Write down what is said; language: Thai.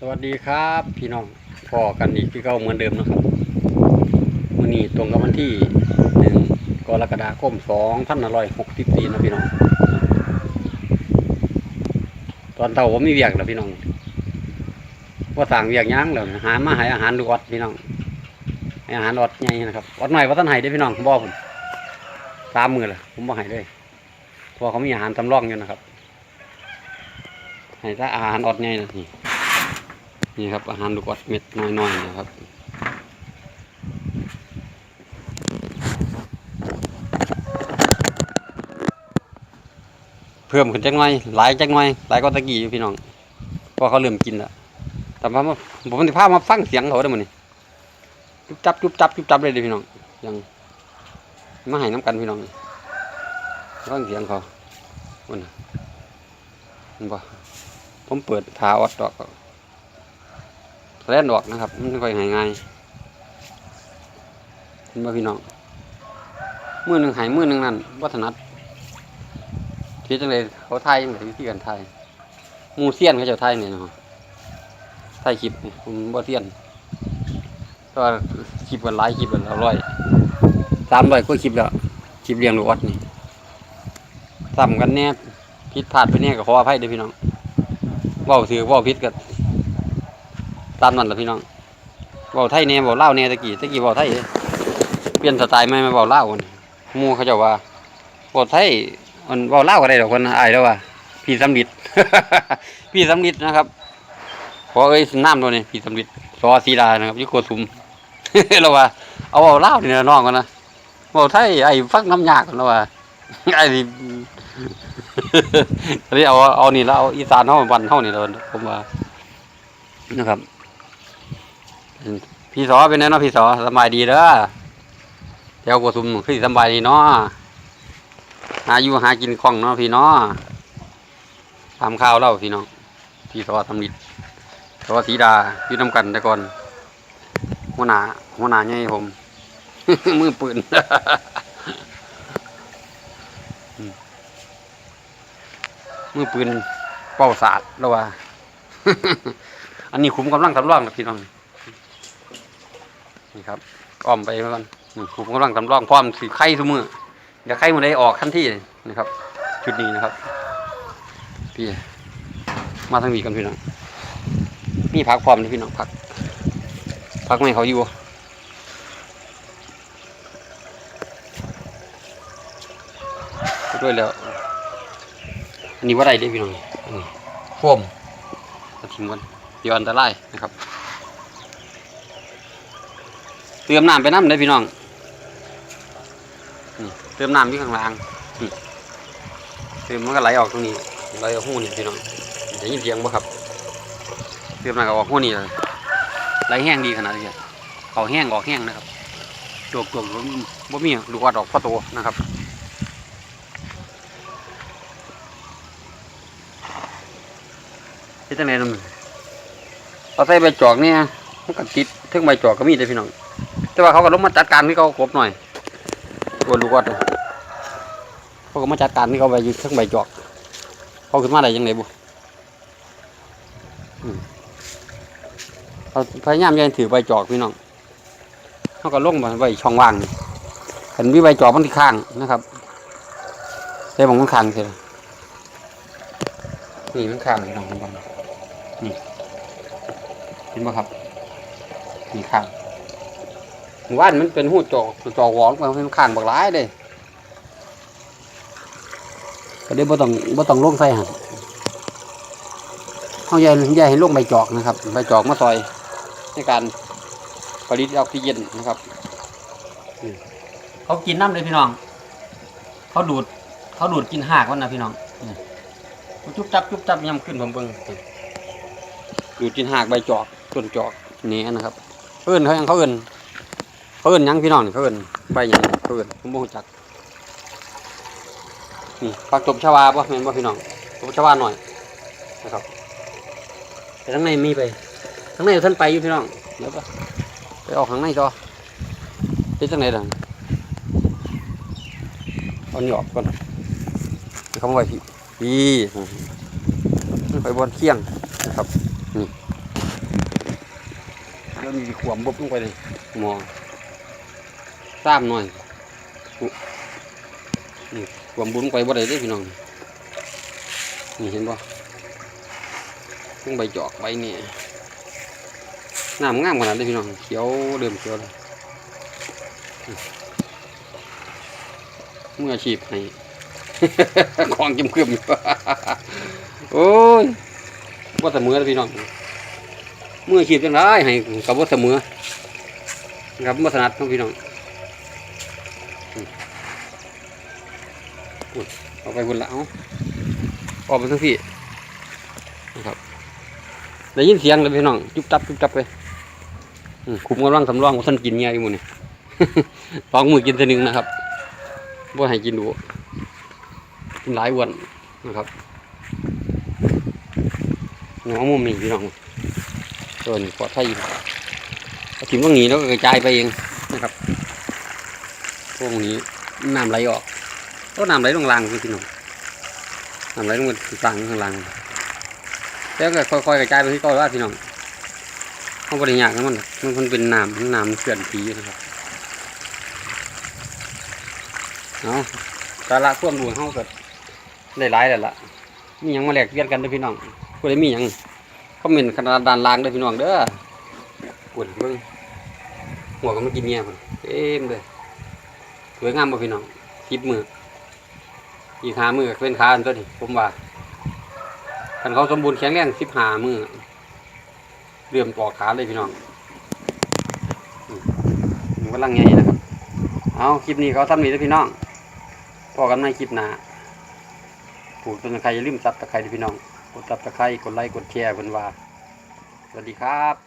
สวัสดีครับ พี่น้องพอกันอีกพี่เก้าเหมือนเดิมนะครับวันนี้ตรงกับวันที่หนึ่งกรกฎาคมสองพันร้อยหกสิบสี่นะพี่น้อง ตอนเต่าผมมีเวียกแล้วพี่น้องว่าสั่งเวียกยั้งแล้วหามาให้อาหารดูวัดพี่น้องอาหารวัดไงนะครับวัดหน่อยวัดท่านให้ได้พี่น้องผมบอกผมสามมือเลยผมบอกให้เลยพราะเขามีอาหารสำรองอยู่นะครับให้ถ้าอาหารอดไงนะนี่ นี่ครับอาหารลูกอดเม็ดน้อยๆนะครับเพิ่มขึ้นจังหน่อยหลายจังหน่อยหลายก็ตะกี้อยู่พี่น้องพอเขาเริ่มกินแล้วแต่ว่ามาผมจะพามาฟังเสียงเขาได้อมั้นี่จุบจับจุบจับจุบจับเลยดิพี่น้องยังมาให้น้ำกันพี่น้องฟังเสียงเขาวันนี้นปะผมเปิดทาออดดอก แล่นดอกนะครับ มันไม่ค่อยหายง่ายเห็นบ่พี่น้องมือหนึ่งหายมือหนึ่งนั่นวัฒนัดคิดจังเลยเขาไทยยังไงวิธีการไทยมูเซียนเขาจะไทยเนี่ยเนาะไทยคลิปนี่ผมบ่เซียนก็คลิปกันหลายคลิปกันอร่อยสามร้อยก็คลิปแล้วคลิปเรียงลูกออดนี่ซ้ำกันแน่ผิดพลาดไปแน่ก็ขออภัยด้วยพี่น้องว้าถือว้าพิษกับ ตามนั่นแหละพี่น้องเว้าไทยแน่เว้าเล่าวแน่ยตะกี้ตะกี้เว้าไทยเปลี่ยนสไตล์ใหม่มาเว้าเล่าวกันมูเขาจ้าว่าเว้าไทยมันเว้าเล่าวก็ได้ดอกคนอายแล้วว่าพี่สำลิดพี่สำลิดนะครับขอเอ้ยน้ำตัวนี้พี่สำลิดซอสีดานะครับยุโกสุมเราว่า เอาเว้าเล่าวนี่นะน้องกันนะเว้าไทยไอ้ฟังน้ำยากกันแล้วว่าไอ้นี่เอาเอานี่แล้วเอาอีสานเฮาวันเฮานี่แล้วผมว่านะครับ พี่สอเป็นไงเนาะพี่สอสบายดีเด้อแถวกวสุมคือสบายดีเนาะหาอยู่หากินคล่องเนาะพี่เนาะตามข่าวเล่าพี่น้องพี่สอทำนิดสอสีดาอยู่น้ำกันแต่ก่อนหัวหน้าหัวหน้าใหญ่ผม มือปืนมือปืนเป้าศาสตร์แล้วว่า อันนี้ขุมกำลังสำรองนะพี่น้อง นี่ครับอ้อมไปแล้วกันนี่ขุมกำลังสำรองพร้อมสีไข่ทุกมือเดี๋ยวไข่มันได้ออกทันทีเลยนะครับชุดนี้นะครับ พี่มาทางนี้กันพี่น้องนี่พักพร้อมนะพี่น้องพักพักไม่เขาอยู่ด้วยแล้ว อันนี้ว่าไรได้พี่น้องอันนี้โฟมมาทิ้งกันเดี๋ยวอันตรายนะครับ เติมน้ำไปน้ำได้พี่น้องเติมน้ำที่ข้างล่างเติมมันก็ไหลออกตรงนี้ไหลออกหูนี่พี่น้องจะยินเสียงบ่ครับเติมน้ำก็ออกหูนี่เลยไหลแห้งดีขนาดนี้เขาแห้งออกแห้งนะครับตัวตัวบ่มีลูกวัดออกพ่อโตนะครับที่ตั้งไหนนั่นเอาใส่ใบจอกเนี่ยมันก็ติดถึงใบจอกก็มีแต่พี่น้อง แต่ว่าเขาก็ลงมาจัดการที่เขากบหน่อยตัวลูกวัดเขาก็มาจัดการที่เขาไปอยู่ถึงใบจอกเขาขึ้นมาได้ยังไงบุอืมเขาพยายามยันถือใบจอกพี่น้องเขาก็ลงมาไว้ช่องว่างเห็นวิใบจอกมันที่ข้างนะครับใส่หมองมันข้างเสียนี่มันข้างพี่น้องมันนี่เห็นไหมครับนี่ข้าง หมู่บ้านมันเป็นหูจอกจอกหวอนมันเป็นข้างบักร้ายเลยก็ได้บ่ต้องบ่ต้องลงใส่หันเขาใหญ่ใหญ่ให้ลงใบจอกนะครับใบจอกมาซอยในการผลิตออกซิเจนนะครับอืมเขากินน้ำเลยพี่น้อง เขาดูด เขาดูดกินหากมันนะพี่น้องนี่จุบจับจุบจับยำขึ้นผมเบิ่งอยู่จินหากใบจอกต้นจอกนี่นะครับเขาเอินเขายังเขาเอิน เขาเอินยังพี่น้องนี่เขาเอินใบยังเขาเอินผมบ่รู้จักนี่ผักตบชาวาป่ะเห็นป่พี่น้องตบชาวาหน่อยนะครับแต่ข้างในมีไปข้างในท่านไปอยู่พี่น้องเดี๋ยวป่ะไปออกข้างในต่อที่ข้างในดังเอานี่ออกก่อนเขาไว้พี่พี่ไปบนเคียงนะครับนี่นมีขวมบุบลงไปเลยมอง ซ้ำหน่อยนี่ขวมบุญไปบ่ได้เด้พี่น้อง นี่เห็นบ่ต้องใบจอกใบนี่น้ำงามขนาดนี้พี่น้อง เขียวเริ่มเขียวแล้วมืออาชีพให้ของจำเคลื่อมโอ้ยว่าเสมอแล้พี่น้อง เมืออาชีพจังไรให้กับว่าเสมอกับวัฒนัดของพี่น้องอืมอุ้ย เอาไปบนละเอาออกไปทั้งพี่นะครับได้ยินเสียงเลยพี่น้องจุบจับจุบจับไปอืมคุมกำลังสำรองว่าท่านกินเงี้ยอยู่หมื้นี่สองมือกินทีหนึ่งนะครับว่าให้กินดูกินหลายวันนะครับหนองมุมนี่พี่น้องส่วนปลอดภัยอยู่เอาถิ่มตรงนี้แล้วก็กระจายไปเองนะครับพวกนี้น้ำไหลออก ก็น้ำไหลลงล่างพี่น้องน้ำไหลลงมาต่างข้างล่างแล้วก็ค่อยๆกระจายไปที่ก้อนว่าพี่น้องเขาบริยากนะมันมันมันเป็นน้ำน้ำเกลื่อนปีนะครับเอาสาระควบรวมเข้าเกิดได้หลายแล้วล่ะมีหยังมาแลกเลียนกันด้อพี่น้องผู้ใดมีหยังคอมเมนขนาดด้านล่างด้อพี่น้องเด้อปวดเบิ่งหัวก็มากินเนี่ยพุ่นเต็มเลยสวยงามบ่พี่น้องทิปมือ อีกหามือก็เป็นขาอันตัวนี้ผมว่าคันเขาสมบูรณ์แข็งแรงสิบหามือเริ่มปอกขาเลยพี่น้องมันกำลังไงนะครับเอาคลิปนี้เขาทำนี้แล้วพี่น้องพอกันในคลิปหนาผูกต้นใครอย่าลืมซับตะไคร้ด้วยพี่น้อง กดซับตะไคร้กดไลค์กดแชร์เพิ่นว่า สวัสดีครับ